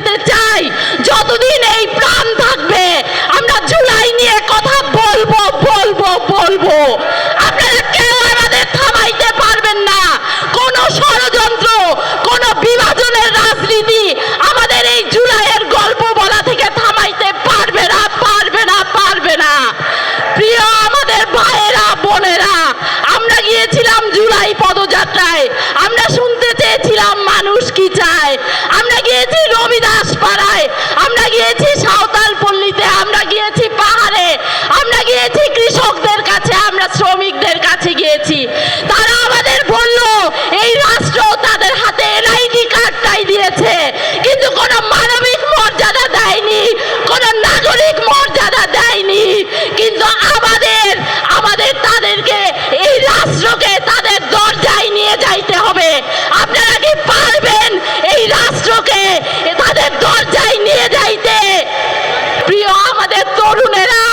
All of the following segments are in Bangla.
দিতে চাই, যতদিন এই প্রাণ থাকবে, আমরা জুলাই নিয়ে কথা বলব বলব বলব। আপনারা কেউ আমাদের থামাইতে পারবেন না। কোন ষড়যন্ত্র, কোনো বিভাজনের রাজনীতি আমাদের এই জুলাইয়ের গল্প বলা থেকে থামাইতে পারবে না পারবে না পারবে না। প্রিয় আমাদের ভাইয়েরা, বোনেরা, আমরা গিয়েছিলাম জুলাই পদযাত্রায়। আমরা শুনতে চেয়েছিলাম মানুষ কি চায়। গিয়েছি রবিদাস পাড়ায়। আমরা গিয়েছি সাঁওতাল পল্লীতে, আমরা গিয়েছি পাহাড়ে, আমরা গিয়েছি কৃষকদের কাছে, আমরা শ্রমিকদের কাছে গিয়েছি। তরুণেরা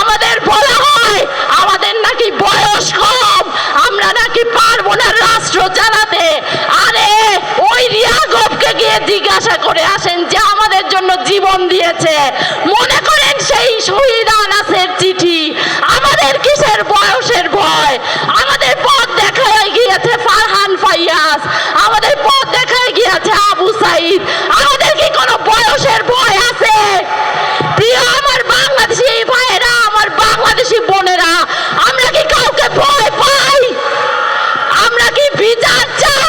আমাদের বলা হয়, আমাদের নাকি বয়স কম, আমরা নাকি পারব না রাষ্ট্র চালাতে। আরে, ওই রিয়াগবকে গিয়ে জিজ্ঞাসা করে আসেন যে আমাদের জন্য জীবন দিয়েছে। মনে করেন সেই শহীদ আনাসের চিঠি। আমাদের কিসের বয়সের ভিজা চা